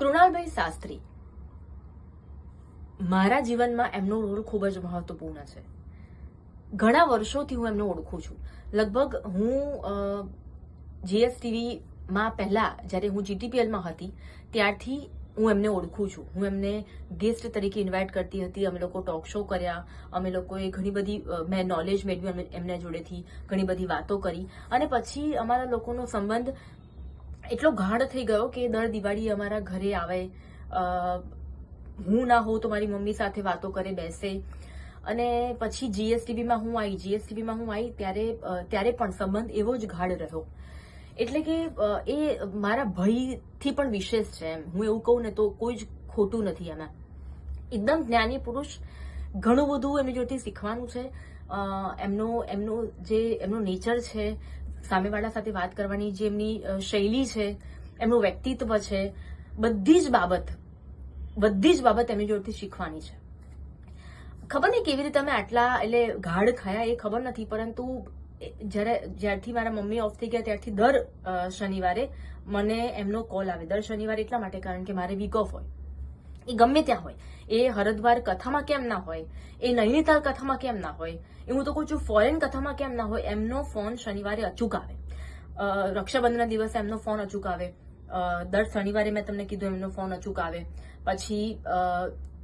કૃણાલભાઈ શાસ્ત્રી, મારા જીવનમાં એમનો રોલ ખૂબ જ મહત્વપૂર્ણ છે. ઘણા વર્ષોથી હું એમને ઓળખું છું. લગભગ હું જીએસટીવીમાં પહેલા જ્યારે હું જીટીપીએલમાં હતી, ત્યારથી હું એમને ઓળખું છું. હું એમને ગેસ્ટ તરીકે ઇન્વાઇટ કરતી હતી. અમે લોકો ટોક શો કર્યા. અમે લોકોએ ઘણી બધી મેં નોલેજ મેળવ્યું એમને- એમના જોડેથી ઘણી બધી વાતો કરી. અને પછી અમારા લોકોનો સંબંધ એટલો ગાઢ થઈ ગયો કે દર દિવાળી અમારા ઘરે આવે. હું ના હોઉં તો મારી મમ્મી સાથે વાતો કરે, બેસે. અને પછી જીએસટીવીમાં હું આવી જીએસટીવીમાં હું આવી ત્યારે ત્યારે પણ સંબંધ એવો જ ગાઢ રહ્યો. એટલે કે એ મારા ભયથી પણ વિશેષ છે એમ. હું એવું કહું ને તો કોઈ જ ખોટું નથી એમાં એકદમ જ્ઞાની પુરુષ, ઘણું બધું એમની જોડેથી શીખવાનું છે. એમનો એમનો જે, એમનો નેચર છે સામેવાળા સાથે વાત કરવાની જે એમની શૈલી છે, એમનું વ્યક્તિત્વ છે, બધી જ બાબત, બધી જ બાબત એમની જોડેથી શીખવાની છે. ખબર નહીં કેવી રીતે અમે આટલા, એટલે ગાઢ ખાયા એ ખબર નથી, પરંતુ જ્યારે, જ્યારથી મારા મમ્મી ઓફ થઈ ગયા ત્યારથી દર શનિવારે મને એમનો કોલ આવે. દર શનિવારે એટલા માટે, કારણ કે મારે વીક ઓફ હોય. એ ગમે ત્યાં હોય. એ હરદ્વાર કથામાં કેમ ના હોય? એ નૈનીતાલ કથામાં કેમ ના હોય? એ હું તો કહું છું ફોરેન કથામાં કેમ ના હોય? એમનો ફોન શનિવારે અચૂક આવે. રક્ષાબંધનના દિવસે એમનો ફોન અચૂક આવે. દર શનિવારે મેં તમને કીધું એમનો ફોન અચૂક આવે. પછી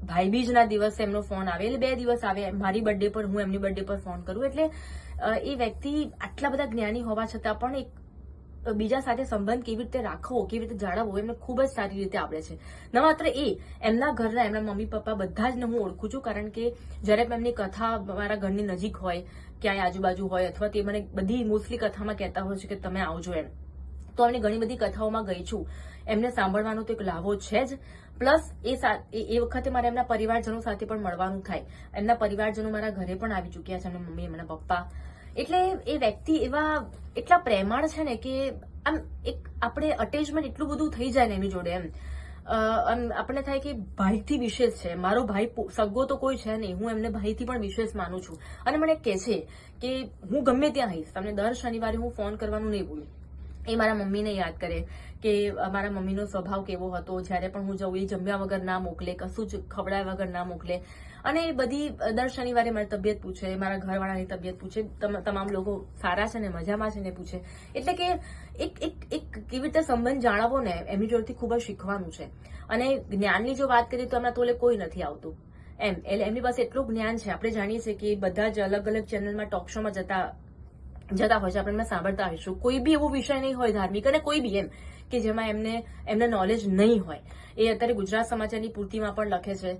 ભાઈબીજના દિવસે એમનો ફોન આવે. એટલે બે દિવસ આવે. મારી બર્થડે પર હું એમની બર્થડે પર ફોન કરું. એટલે એ વ્યક્તિ આટલા બધા જ્ઞાની હોવા છતાં પણ એક બીજા સાથે સંબંધ કેવી રીતે રાખવો, કેવી રીતે જાળવવો, એમને ખૂબ જ સારી રીતે આવડે છે. ન માત્ર એ, એમના ઘરના, એમના મમ્મી, પપ્પા બધા જ હું ઓળખું છું, કારણ કે જ્યારે એમની કથા મારા ઘરની નજીક હોય, ક્યાંય આજુબાજુ હોય, અથવા તે મને બધી મોસ્ટલી કથામાં કહેતા હોય છે કે તમે આવજો એમ. તો એમની ઘણી બધી કથાઓમાં ગઈ છું. એમને સાંભળવાનો તો એક લાભો છે જ. પ્લસ એ એ વખતે મારે એમના પરિવારજનો સાથે પણ મળવાનું થાય. એમના પરિવારજનો મારા ઘરે પણ આવી ચૂક્યા છે, એમના મમ્મી, એમના પપ્પા. એટલે એ વ્યક્તિ એવા એટલા પ્રેમાળ છે ને કે આમ એક આપણે અટેચમેન્ટ એટલું બધું થઈ જાય ને એની જોડે એમ. આપણને થાય કે ભાઈથી વિશેષ છે. મારો ભાઈ સગો તો કોઈ છે નહીં. હું એમને ભાઈથી પણ વિશેષ માનું છું. અને મને કહે છે કે હું ગમે ત્યાં આવીશ. તમને દર શનિવારે હું ફોન કરવાનું નહીં ભૂલું એ મારા મમ્મીને યાદ કરે. કે મારા મમ્મીનો સ્વભાવ કેવો હતો, જ્યારે પણ હું જઉં, એ જમ્યા વગર ના મોકલે, કશું જ ખવડાવ્યા વગર ના મોકલે. અને એ બધી દર શનિવારે મારી તબિયત પૂછે, મારા ઘરવાળાની તબિયત પૂછે, તમ- તમામ લોકો સારા છે ને, મજામાં છે ને, પૂછે. એટલે કે એક એક એક કેવી રીતે સંબંધ જાળવવો ને, એમની જોડેથી ખૂબ જ શીખવાનું છે. અને જ્ઞાનની જો વાત કરીએ તો એમના તોલે કોઈ નથી આવતું. એમ, એટલે એમની પાસે એટલું જ્ઞાન છે, આપણે જાણીએ છીએ કે બધા જ અલગ અલગ ચેનલમાં ટોક શોમાં જતા જતા હોય છે. આપણે સાંભળતા હોઈશું કોઈ બી એવો વિષય નહીં હોય ધાર્મિક અને કોઈ બી એમ કે જેમાં એમને એમને નોલેજ નહીં હોય. એ અત્યારે ગુજરાત સમાચારની પૂર્તિમાં પણ લખે છે.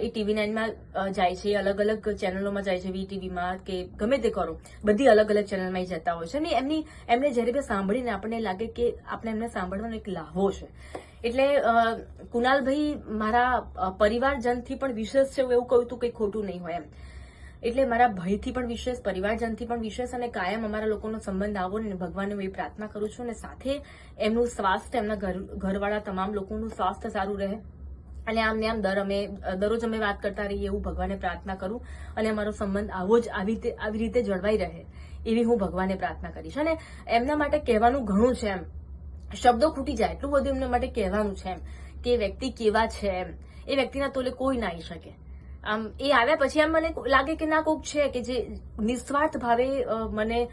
એ ટીવી નાઇનમાં જાય છે. અલગ અલગ ચેનલોમાં જાય છે. વી ટીવીમાં કે ગમે તે કરો. બધી અલગ અલગ ચેનલમાં જતા હોય છે. અને એમની, એમને જ્યારે બી સાંભળીને આપણને લાગે કે આપણે એમને સાંભળવાનો એક લાહવો છે. એટલે કુનાલભાઈ મારા પરિવારજનથી પણ વિશેષ છે એવું કહું તું કંઈ ખોટું નહીં હોય એમ. એટલે મારા ભયથી પણ વિશેષ, પરિવારજનથી પણ વિશેષ અને કાયમ અમારા લોકોનો સંબંધ આવો ને ભગવાનને હું એ પ્રાર્થના કરું છું અને સાથે એમનું સ્વાસ્થ્ય, એમના ઘર, ઘરવાળા તમામ લોકોનું સ્વાસ્થ્ય સારું રહે. અને આમ ને આમ દર અમે, દરરોજ અમે વાત કરતા રહીએ એવું ભગવાને પ્રાર્થના કરું અને અમારો સંબંધ આવો જ આવી રીતે આવી રીતે જળવાઈ રહે એવી હું ભગવાને પ્રાર્થના કરીશ. અને એમના માટે કહેવાનું ઘણું છે એમ. શબ્દો ખૂટી જાય, એટલું બધું એમના માટે કહેવાનું છે એમ કે વ્યક્તિ કેવા છે એમ. એ વ્યક્તિના તોલે કોઈ ના આવી શકે. આમ, એ આવ્યા પછી આમ મને લાગે કે ના, કોક છે કે જે નિસ્વાર્થ ભાવે મને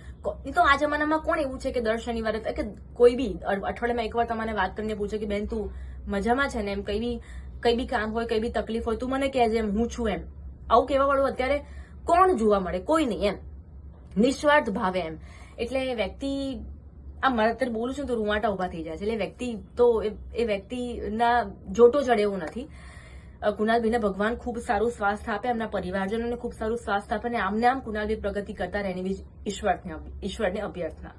એ તો આ જમાનામાં કોણ એવું છે કે દર શનિવારે કે કોઈ બી અઠવાડિયામાં એકવાર તમને વાત કરીને પૂછે કે, બેન, તું મજામાં છે ને? એમ કઈ બી કઈ બી કામ હોય, કઈ બી તકલીફ હોય, તું મને કહેજે એમ, હું છું એમ. આવું કહેવા વાળું અત્યારે કોણ જોવા મળે? કોઈ નહીં એમ. નિસ્વાર્થ ભાવે એમ. એટલે વ્યક્તિ આ મારે અત્યારે બોલું છું તો રૂવાટા ઊભા થઈ જાય છે. એટલે વ્યક્તિ તો એ વ્યક્તિના જોટો ચડે એવું નથી. અ, કુનાલભાઈને ભગવાન ખૂબ સારું સ્વાસ્થ્ય આપે એમના પરિવારજનોને ખૂબ સારું સ્વાસ્થ્ય આપે અને આમને આમ કુનાલભાઈ પ્રગતિ કરતા રહે એની ઈશ્વરને ઈશ્વરને અભ્યર્થના.